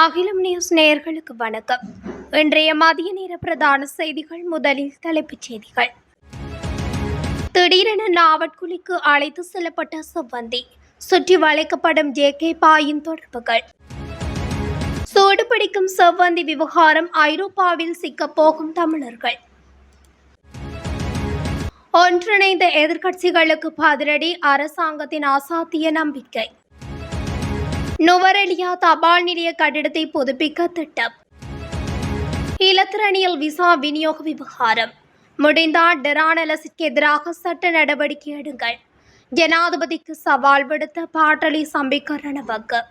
அகிலம் நியூஸ் நேயர்களுக்கு வணக்கம். இன்றைய மதிய நேர பிரதான செய்திகள் முதலில் தலைப்புச் செய்திகள். திடீரென நாவட்குழிக்கு அழைத்து செல்லப்பட்ட செவ்வந்தி சுற்றி வளைக்கப்படும் ஜே கே பாயின் தொடர்புகள். சூடு பிடிக்கும் செவ்வந்தி விவகாரம் ஐரோப்பாவில் சிக்கப் போகும் தமிழர்கள். ஒன்றிணைந்த எதிர்க்கட்சிகளுக்கு பதிலடி அரசாங்கத்தின் அசாத்திய நம்பிக்கை. நுவரெலியா தபால் நிலைய கட்டிடத்தை புதுப்பிக்க திட்டம். இலத்திரனியல் விசா விநியோக விவகாரம். முடிந்தால் டெரானலஸிற்கு எதிராக சட்ட நடவடிக்கை எடுங்கள். ஜனாதிபதிக்கு சவால் விடுத்த பாட்டலி சம்பிக்க ரணவக்க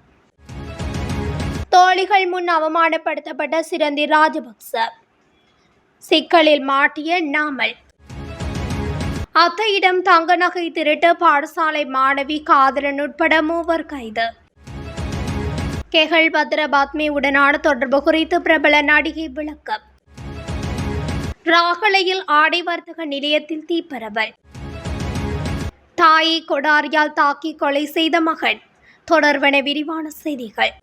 தோழிகள் முன் அவமானப்படுத்தப்பட்ட சிரந்தி ராஜபக்ச. சிக்கலில் மாட்டிய நாமல். அத்தையிடம் தங்க நகை திருட்டு பாடசாலை மாணவி காதலன் உட்பட மூவர் கைது. கெகல் பத்ரபாத்மி உடனான தொடர்பு குறித்து பிரபல நடிகை விளக்கம். ராகலையில் ஆடை வர்த்தக நிலையத்தில் தீப்பரவல். தாயை கொடாரியால் தாக்கி கொலை செய்த மகன். தொடர்வன விரிவான செய்திகள்.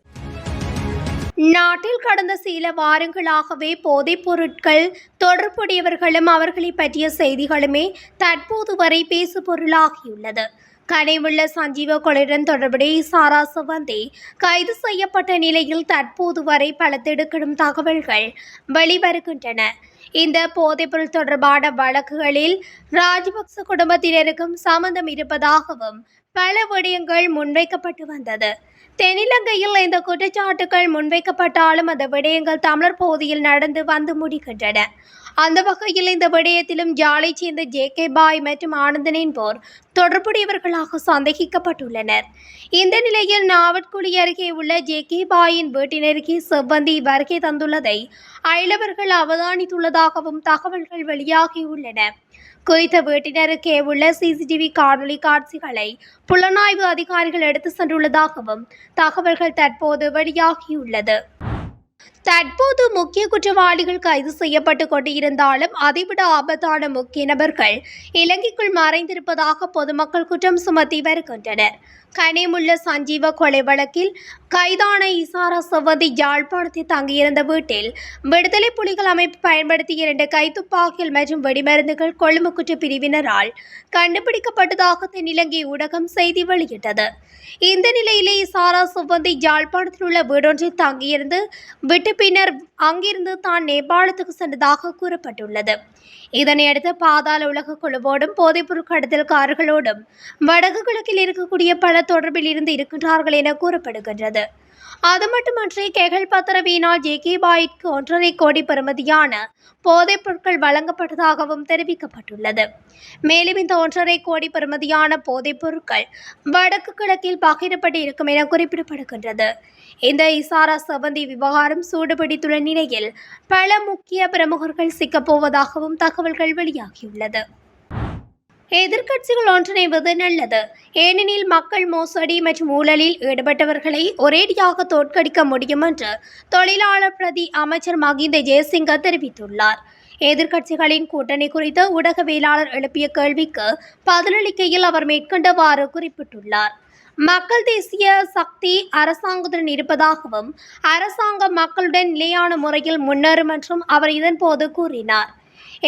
நாட்டில் கடந்த சில வாரங்களாகவே போதைப் பொருட்கள் தொடர்புடையவர்களும் அவர்களை பற்றிய செய்திகளுமே தற்போது வரை பேசு பொருளாகியுள்ளது கடைவுள்ள சஞ்சீவ கொலையுடன் தொடர்புடைய சாரா சுவந்தி கைது செய்யப்பட்ட நிலையில் தற்போது வரை பல திடுக்கிடும் தகவல்கள் வெளிவருகின்றன. இந்த போதைப்பொருள் தொடர்பான வழக்குகளில் ராஜபக்ச குடும்பத்தினருக்கும் சம்மந்தம் இருப்பதாகவும் பல விடயங்கள் முன்வைக்கப்பட்டு வந்தது. தென்னிலங்கையில் இந்த குற்றச்சாட்டுகள் முன்வைக்கப்பட்டாலும் அந்த விடயங்கள் தமிழர் பகுதியில் நடந்து வந்து முடிகின்றன. அந்த வகையில் இந்த விடயத்திலும் ஜாலை சேர்ந்த ஜே கே பாய் மற்றும் ஆனந்தனின் போர் தொடர்புடையவர்களாக சந்தேகிக்கப்பட்டுள்ளனர். இந்த நிலையில் நாவட்குழி அருகே உள்ள ஜே கே பாயின் வீட்டினருகே செவ்வந்தி வருகை தந்துள்ளதை அயலவர்கள் அவதானித்துள்ளதாகவும் தகவல்கள் வெளியாகியுள்ளன. குறித்த வீட்டினருக்கே உள்ள சிசிடிவி காணொலி காட்சிகளை புலனாய்வு அதிகாரிகள் எடுத்து சென்றுள்ளதாகவும் தகவல்கள் தற்போது வெளியாகியுள்ளது. தற்போது முக்கிய குற்றவாளிகள் கைது செய்யப்பட்டு கொண்டிருந்தாலும் அதைவிட ஆபத்தான முக்கிய நபர்கள் இலங்கைக்குள் மறைந்திருப்பதாக பொதுமக்கள் குற்றம் சுமத்தி வருகின்றனர். கனிமுள்ள சஞ்சீவ கொலை வழக்கில் கைதான இசாரா சவதி யாழ்ப்பாணத்தில் தங்கியிருந்த வீட்டில் விடுதலை புலிகள் அமைப்பு பயன்படுத்திய இரண்டு கைத்துப்பாக்கிகள் மற்றும் வெடிமருந்துகள் கொழும்பு குற்ற பிரிவினரால் கண்டுபிடிக்கப்பட்டதாக தென்னிலங்கை ஊடகம் செய்தி வெளியிட்டது. இந்த நிலையிலே இசாரா சுவந்தி யாழ்ப்பாணத்தில் உள்ள வீடொன்றில் தங்கியிருந்து விட்டு பின்னர் அங்கிருந்து தான் நேபாளத்துக்கு சென்றதாக கூறப்பட்டுள்ளது. இதனையடுத்து பாதாள உலக குழுவோடும் போதைப்பொருள் கடத்தல்காரர்களோடும் வடக்கு கிழக்கில் இருக்கக்கூடிய பல தொடர்பில் இருந்து இருக்கின்றார்கள் என கூறப்படுகின்றது. அது மட்டுமன்றி கெகல் பத்திரவியினால் ஜே ஒன்றரை கோடி பெறுமதியான போதைப் பொருட்கள் வழங்கப்பட்டதாகவும் தெரிவிக்கப்பட்டுள்ளது. மேலும் இந்த ஒன்றரை கோடி பெறுமதியான போதைப் பொருட்கள் வடக்கு கிழக்கில் பகிரப்பட்டு இருக்கும் என குறிப்பிடப்படுகின்றது. இந்த இசாரா சவந்தி விவகாரம் சூடுபிடித்துள்ள நிலையில் பல முக்கிய பிரமுகர்கள் சிக்கப்போவதாகவும் தகவல்கள் வெளியாகியுள்ளது. எதிர்க்கட்சிகள் ஒன்றிணைவது நல்லது. ஏனெனில் மக்கள் மோசடி மற்றும் ஊழலில் ஈடுபட்டவர்களை ஒரேடியாக தோற்கடிக்க முடியும் என்று தொழிலாளர் பிரதி அமைச்சர் மகிந்த ஜெயசிங்க தெரிவித்துள்ளார். எதிர்க்கட்சிகளின் கூட்டணி குறித்து ஊடகவியலாளர் எழுப்பிய கேள்விக்கு பதிலளிக்கையில் அவர் மேற்கொண்டவாறு குறிப்பிட்டுள்ளார். மக்கள் தேசிய சக்தி அரசாங்கத்துடன் இருப்பதாகவும் அரசாங்கம் மக்களுடன் நிலையான முறையில் முன்னேறும் என்றும் அவர் இதன்போது கூறினார்.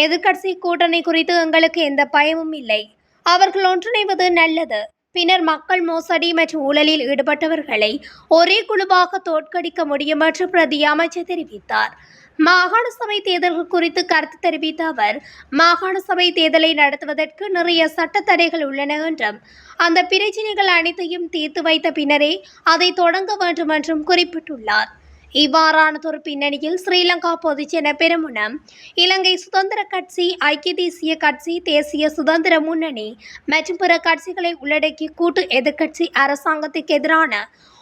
எதிர்க்கட்சி கூட்டணி குறித்து எங்களுக்கு எந்த பயமும் இல்லை. அவர்கள் ஒன்றிணைவது நல்லது. பின்னர் மக்கள் மோசடி மற்றும் ஊழலில் ஈடுபட்டவர்களை ஒரே குழுவாக தோற்கடிக்க முடியும் என்று பிரதி அமைச்சர் தெரிவித்தார். மாகாண சபை தேர்தல்கள் குறித்து கருத்து தெரிவித்த அவர் மாகாண சபை தேர்தலை நடத்துவதற்கு நிறைய சட்ட தடைகள் உள்ளன என்றும் அந்த பிரச்சினைகள் அனைத்தையும் தீர்த்து வைத்த பின்னரே அதை தொடங்க வேண்டும் என்றும் குறிப்பிட்டுள்ளார். இவ்வாறானதொரு பின்னணியில் ஸ்ரீலங்கா பொதுஜன பெருமுனம் இலங்கை சுதந்திர கட்சி ஐக்கிய தேசிய கட்சி தேசிய சுதந்திர முன்னணி மற்றும் பிற கட்சிகளை உள்ளடக்கிய கூட்டு எதிர்க்கட்சி அரசாங்கத்துக்கு எதிரான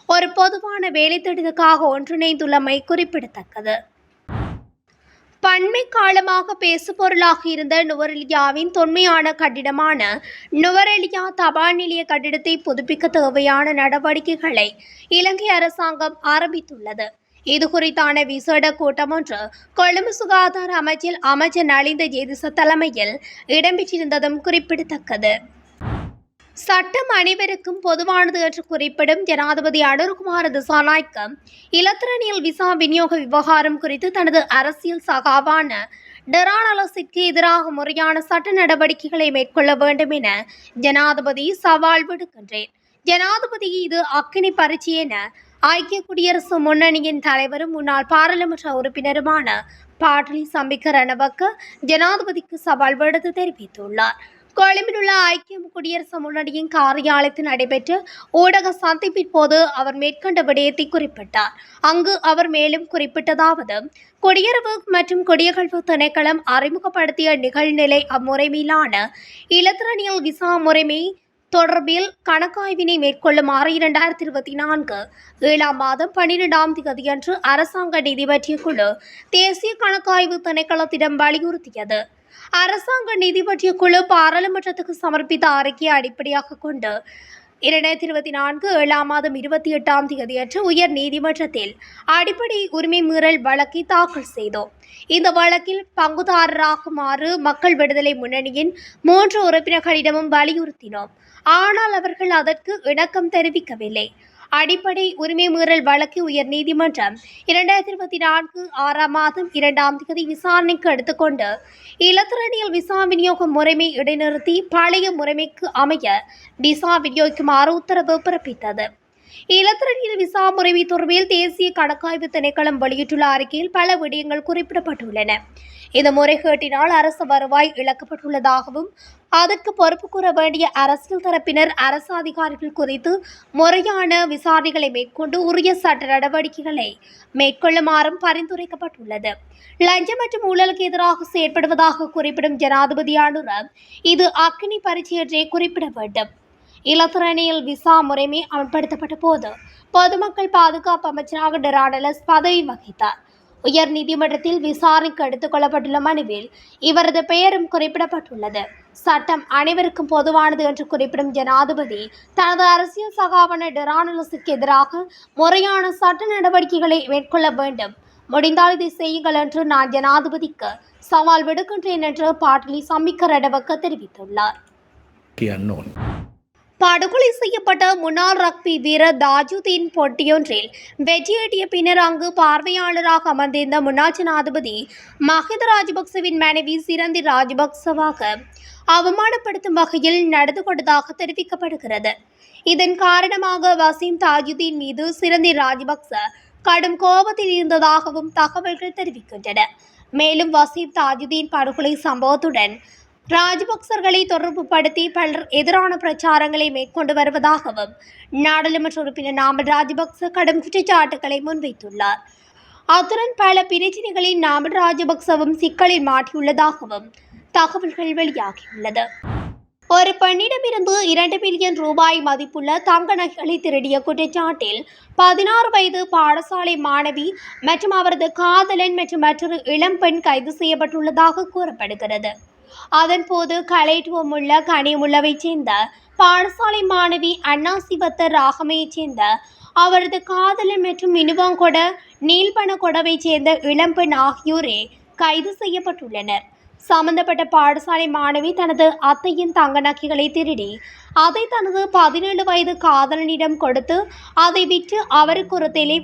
ஒரு பொதுவான வேலைத்திட்டத்துக்காக ஒன்றிணைந்துள்ளமை குறிப்பிடத்தக்கது. பன்மை காலமாக பேசுபொருளாக இருந்த நுவரெலியாவின் தொன்மையான கட்டிடமான நுவரெலியா தபால் நிலைய கட்டிடத்தை புதுப்பிக்க தேவையான நடவடிக்கைகளை இலங்கை அரசாங்கம் ஆரம்பித்துள்ளது. இது குறித்தான விசேட கூட்டம் ஒன்று கொழும்பு சுகாதார அமைச்சில் அமைச்சர் நலிந்த ஜேதிச தலைமையில் இடம்பெற்றிருந்ததும் குறிப்பிடத்தக்கது. சட்டம் அனைவருக்கும் பொதுவானது என்று குறிப்பிடும் ஜனாதிபதி அனுர்குமார் திசாநாய்க்கு இலத்திரனியல் விசா விநியோக விவகாரம் குறித்து தனது அரசியல் சகாவான டெரானலஸிற்கு எதிராக முறையான சட்ட நடவடிக்கைகளை மேற்கொள்ள வேண்டும் என ஜனாதிபதி சவால் விடுக்கின்றேன். ஜனாதிபதி இது அக்கினி பரீட்சை என ஐக்கிய குடியரசு முன்னணியின் தலைவரும் முன்னாள் பாராளுமன்ற உறுப்பினருமான பாட்டலி சம்பிக்க ரணவக்க ஜனாதிபதிக்கு சவால் விடுத்து தெரிவித்துள்ளார். கொழும்பில் உள்ள ஐக்கிய குடியரசு முன்னணியின் காரியாலயத்தில் நடைபெற்ற ஊடக சந்திப்பின் போது அவர் மேற்கொண்ட விடயத்தை குறிப்பிட்டார். அங்கு அவர் மேலும் குறிப்பிட்டதாவது குடியரவு மற்றும் குடியகழ்வு திணைக்களம் அறிமுகப்படுத்திய நிகழ்நிலை அம்முறைமையிலான இலத்திரனியல் விசா முறைமை தொடர்பில் கணக்காய்வினை மேற்கொள்ளுமாறு இரண்டாயிரத்தி இருபத்தி நான்கு ஏழாம் மாதம் பன்னிரெண்டாம் தேதியன்று அரசாங்க நிதிவற்றிய குழு தேசிய கணக்காய்வு திணைக்களத்திடம் வலியுறுத்தியது. அரசாங்க நிதிவற்றிய குழு பாராளுமன்றத்துக்கு சமர்ப்பித்த அறிக்கையை அடிப்படையாக கொண்டு இரண்டாயிரத்தி இருபத்தி நான்கு ஏழாம் மாதம் இருபத்தி எட்டாம் தேதியன்று உயர் நீதிமன்றத்தில் அடிப்படை உரிமை மீறல் வழக்கை தாக்கல் செய்தோம். இந்த வழக்கில் பங்குதாரராகுமாறு மக்கள் விடுதலை முன்னணியின் மூன்று உறுப்பினர்களிடமும் வலியுறுத்தினோம். ஆனால் அவர்கள் அதற்கு இணக்கம் தெரிவிக்கவில்லை. அடிப்படை உரிமை மீறல் வழக்கு உயர் நீதிமன்றம் இரண்டாயிரத்தி இருபத்தி நான்கு ஆறாம் மாதம் இரண்டாம் தேதி விசாரணைக்கு எடுத்துக்கொண்டு இலத்திரனியல் விசா விநியோக முறைமை இடைநிறுத்தி பழைய முறைமைக்கு அமைய விசா விநியோகிக்குமாறு உத்தரவு பிறப்பித்தது. இலத்திரனியல் விசா முறைமை தொடர்பில் தேசிய கணக்காய்வு திணைக்களம் வெளியிட்டுள்ள அறிக்கையில் பல விடயங்கள் குறிப்பிடப்பட்டுள்ளன. இந்த முறைகேட்டினால் அரசு வருவாய் இழக்கப்பட்டுள்ளதாகவும் அதற்கு பொறுப்பு கூற வேண்டிய அரசியல் தரப்பினர் அரசு அதிகாரிகள் குறித்து முறையான விசாரணைகளை மேற்கொண்டு உரிய சட்ட நடவடிக்கைகளை மேற்கொள்ளுமாறும் பரிந்துரைக்கப்பட்டுள்ளது. லஞ்சம் மற்றும் ஊழலுக்கு எதிராக செயற்படுவதாக குறிப்பிடும் ஜனாதிபதி அனுர இது அக்கினி பரீட்சை குறிப்பிட வேண்டும். இலத்துறையில் விசா முறைமை அமல்படுத்தப்பட்ட போது பொதுமக்கள் பாதுகாப்பு அமைச்சராக டெராடலஸ் பதவி வகித்தார். உயர் நீதிமன்றத்தில் விசாரணைக்கு எடுத்துக் கொள்ளப்பட்டுள்ள மனுவில் இவரது பெயரும் குறிப்பிடப்பட்டுள்ளது. சட்டம் அனைவருக்கும் பொதுவானது என்று குறிப்பிடும் ஜனாதிபதி தனது அரசியல் சகாவன டெரானலஸுக்கு எதிராக முறையான சட்ட நடவடிக்கைகளை மேற்கொள்ள வேண்டும். முடிந்தால் இதை செய்யுங்கள் என்று நான் ஜனாதிபதிக்கு சவால் விடுக்கின்றேன் என்று பாட்லி சமிக்க ரடவக்க தெரிவித்துள்ளார். படுகொலை செய்யப்பட்ட முன்னாள் ரக்பி வீரர் தாஜுதீன் போட்டியொன்றில் வெற்றியீட்டிய பின்னர் அங்கு பார்வையாளராக அமர்ந்திருந்த முன்னாள் ஜனாதிபதி மஹித ராஜபக்சவின் மனைவி சிரந்தி ராஜபக்சவாக அவமானப்படுத்தும் வகையில் நடந்து கொண்டதாக தெரிவிக்கப்படுகிறது. இதன் காரணமாக வசீம் தாஜுதீன் மீது சிரந்தி ராஜபக்ச கடும் கோபத்தில் இருந்ததாகவும் தகவல்கள் தெரிவிக்கின்றன. மேலும் வசீம் தாஜுதீன் படுகொலை சம்பவத்துடன் ராஜபக்சர்களை தொடர்புபடுத்தி பலர் எதிரான பிரச்சாரங்களை மேற்கொண்டு வருவதாகவும் நாடாளுமன்ற உறுப்பினர் நாமல் ராஜபக்ச கடும் குற்றச்சாட்டுகளை முன்வைத்துள்ளார். அத்துடன் பல பிரச்சினைகளில் நாமல் ராஜபக்சவும் சிக்கலில் மாட்டியுள்ளதாகவும் தகவல்கள் வெளியாகியுள்ளது. ஒரு பெண்ணிடமிருந்து இரண்டு பில்லியன் ரூபாய் மதிப்புள்ள தங்க நகைகளை திருடிய குற்றச்சாட்டில் பதினாறு வயது பாடசாலை மாணவி மற்றும் அவரது காதலன் மற்றும் மற்றொரு இளம்பெண் கைது செய்யப்பட்டுள்ளதாக கூறப்படுகிறது. அதன்போது கலைத்துவம் உள்ள கனிமுள்ளவைச் சேர்ந்த பாடசாலை மாணவி அண்ணா சிவத்த ராகமையைச் சேர்ந்த அவரது காதலன் மற்றும் மினுவாங்கொட நீல்பன கொடவைச் சேர்ந்த இளம்பெண் ஆகியோரே கைது செய்யப்பட்டுள்ளனர். சம்பந்தப்பட்ட பாடசாலை மாணவி தனது அத்தையின் தங்க நகைகளை திருடி அதை தனது பதினேழு வயது காதலனிடம் கொடுத்து அதை விற்று அவருக்கு ஒரு தெளி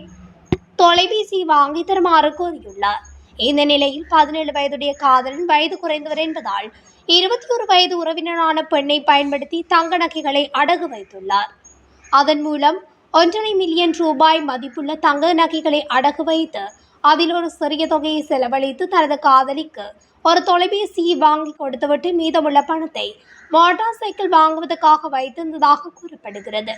தொலைபேசி வாங்கி தருமாறு கோரியுள்ளார். இந்த நிலையில் பதினேழு வயதுடைய காதலன் வயது குறைந்தவர் என்பதால் இருபத்தி ஒரு வயது உறவினரான பெண்ணை பயன்படுத்தி தங்க நகைகளை அடகு வைத்துள்ளார். அதன் மூலம் ஒன்றரை மில்லியன் ரூபாய் மதிப்புள்ள தங்க நகைகளை அடகு வைத்து அதில் ஒரு சிறிய தொகையை செலவழித்து தனது காதலிக்கு ஒரு தொலைபேசியை வாங்கி கொடுத்துவிட்டு மீதமுள்ள பணத்தை மோட்டார் சைக்கிள் வாங்குவதற்காக வைத்திருந்ததாக கூறப்படுகிறது.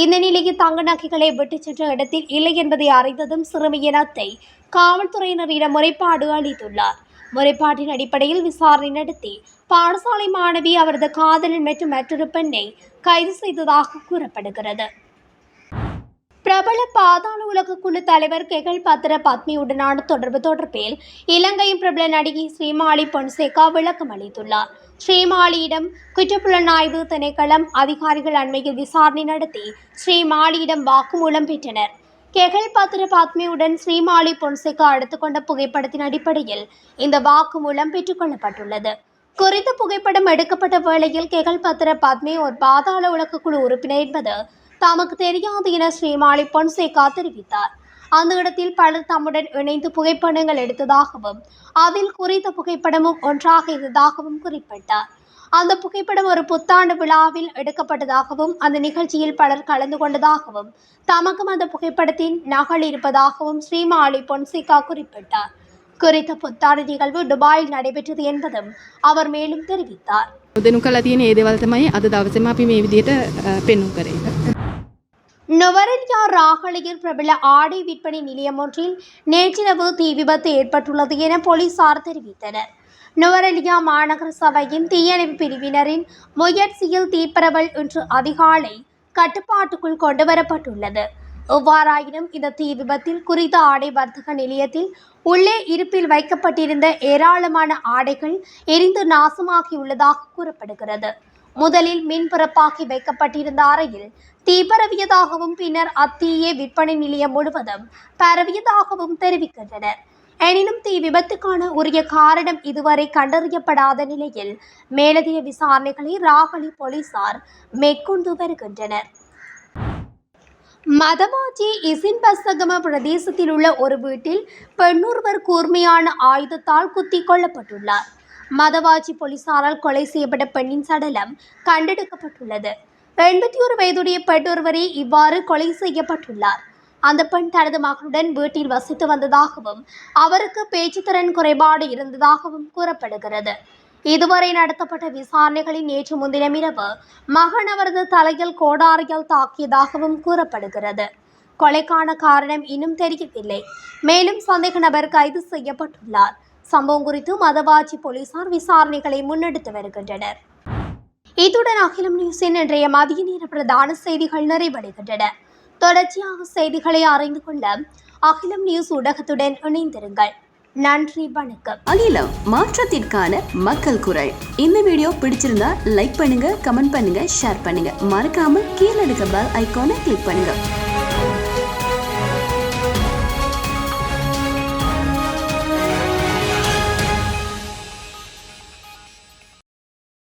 இந்த நிலையில் தங்க நகைகளை விட்டுச் சென்ற இடத்தில் இல்லை என்பதை அறிந்ததும் சிறுமியின் அத்தை காவல்துறையினரிடம் முறைப்பாடு அளித்துள்ளார். முறைப்பாட்டின் அடிப்படையில் விசாரணை நடத்தி பாடசாலை மாணவி அவரது காதலன் மற்றும் மற்றொரு பெண்ணை கைது செய்ததாக கூறப்படுகிறது. பிரபல பாதாள உலக குழு தலைவர் கெகல் பத்திர பத்மியுடனான தொடர்பு தொடர்பில் இலங்கையின் பிரபல நடிகை ஸ்ரீமாலி பொன்சேகா விளக்கம் அளித்துள்ளார். ஸ்ரீமாலியிடம் குற்றப்புலனாய்வு திணைக்களம் அதிகாரிகள் அண்மையில் விசாரணை நடத்தி ஸ்ரீமாலியிடம் வாக்குமூலம் பெற்றனர் கெகல் பத்திர பாத்மியுடன் ஸ்ரீமாலி பொன்சேகா எடுத்துக்கொண்ட புகைப்படத்தின் அடிப்படையில் இந்த வாக்குமூலம் பெற்றுக்கொள்ளப்பட்டுள்ளது குறித்த புகைப்படம் எடுக்கப்பட்ட வேளையில் கெகல் பத்திர பத்மே ஒரு பாதாள உலக குழு உறுப்பினர் என்பது தமக்கு தெரியாது என ஸ்ரீமாலி பொன்சேகா தெரிவித்தார் அந்த இடத்தில் பலர் தம்முடன் இணைந்து புகைப்படங்கள் எடுத்ததாகவும் அதில் குறித்த புகைப்படமும் ஒன்றாக இருந்ததாகவும் குறிப்பிட்டார் அந்த புகைப்படம் ஒரு புத்தாண்டு விழாவில் எடுக்கப்பட்டதாகவும் அந்த நிகழ்ச்சியில் பலர் கலந்து கொண்டதாகவும் தமக்கும் அந்த புகைப்படத்தின் நகல் இருப்பதாகவும் ஸ்ரீமாலி பொன்சேகா குறிப்பிட்டார் குறித்த புத்தாண்டு நிகழ்வு துபாயில் நடைபெற்றது என்பதும் அவர் மேலும் தெரிவித்தார் දෙනු කලා තියෙන ඒ දෙවල් තමයි අද දවසම අපි මේ විදිහට අ, පෙන්නුම් කරේ. நுவரெலியா ராகலையில் பிரபல ஆடை விற்பனை நிலையம் ஒன்றில் நேற்றிரவு தீ விபத்து ஏற்பட்டுள்ளது என போலீசார் தெரிவித்தனர். நுவரெலியா மாநகர சபையின் தீயணைப்பு பிரிவினரின் முயற்சியில் தீப்பரவல் இன்று அதிகாலை கட்டுப்பாட்டுக்குள் கொண்டுவரப்பட்டுள்ளது. எவ்வாறாயினும் இந்த தீ விபத்தில் குறித்த ஆடை வர்த்தக நிலையத்தில் உள்ளே இருப்பில் வைக்கப்பட்டிருந்த ஏராளமான ஆடைகள் எரிந்து நாசமாகியுள்ளதாக கூறப்படுகிறது. முதலில் மின்புறப்பாக்கி வைக்கப்பட்டிருந்த அறையில் தீ பரவியதாகவும் பின்னர் அத்தீயே விற்பனை நிலையம் முழுவதும் பரவியதாகவும் தெரிவிக்கின்றனர். எனினும் தீ விபத்துக்கான உரிய காரணம் இதுவரை கண்டறியப்படாத நிலையில் மேலதிக விசாரணைகளை ராகலி போலீசார் மேற்கொண்டு வருகின்றனர். மதமாஜி இசின்பசகம பிரதேசத்தில் உள்ள ஒரு வீட்டில் பெண்ணொருவர் கூர்மையான ஆயுதத்தால் குத்தி கொல்லப்பட்டுள்ளார். மதவாச்சி போலீசாரால் கொலை செய்யப்பட்ட பெண்ணின் சடலம் கண்டெடுக்கப்பட்டுள்ளது. எண்பத்தி ஒரு வயதுடைய பெண் ஒருவரே இவ்வாறு கொலை செய்யப்பட்டுள்ளார். அந்த பெண் தனது மகனுடன் வீட்டில் வசித்து வந்ததாகவும் அவருக்கு பேச்சுத்திறன் குறைபாடு இருந்ததாகவும் கூறப்படுகிறது. இதுவரை நடத்தப்பட்ட விசாரணைகளில் நேற்று முன்தினம் இரவு மகன் அவரது தலையில் கோடாரியால் தாக்கியதாகவும் கூறப்படுகிறது. கொலைக்கான காரணம் இன்னும் தெரியவில்லை. மேலும் சந்தேக நபர் கைது செய்யப்பட்டுள்ளார். சம்பவம் குறித்து மதவாச்சி போலீசார் விசாரணைகளை முன்னெடுத்து வருகின்றனர். இத்துடன் அகிலம் நியூஸின் இன்றைய மதிய நேர பிரதான செய்திகள் நிறைவடைகின்றன. தொடர்ச்சியாக செய்திகளை அறிந்து கொள்ள அகிலம் நியூஸ் ஊடகத்துடன் இணைந்திருங்கள். நன்றி வணக்கம். அகிலம் மாற்றத்திற்கான மக்கள் குரல். இந்த வீடியோ பிடிச்சிருந்தா லைக் பண்ணுங்க கமெண்ட் பண்ணுங்க ஷேர் பண்ணுங்க. மறக்காம கீழே இருக்க பெல் ஐக்கானை கிளிக் பண்ணுங்க.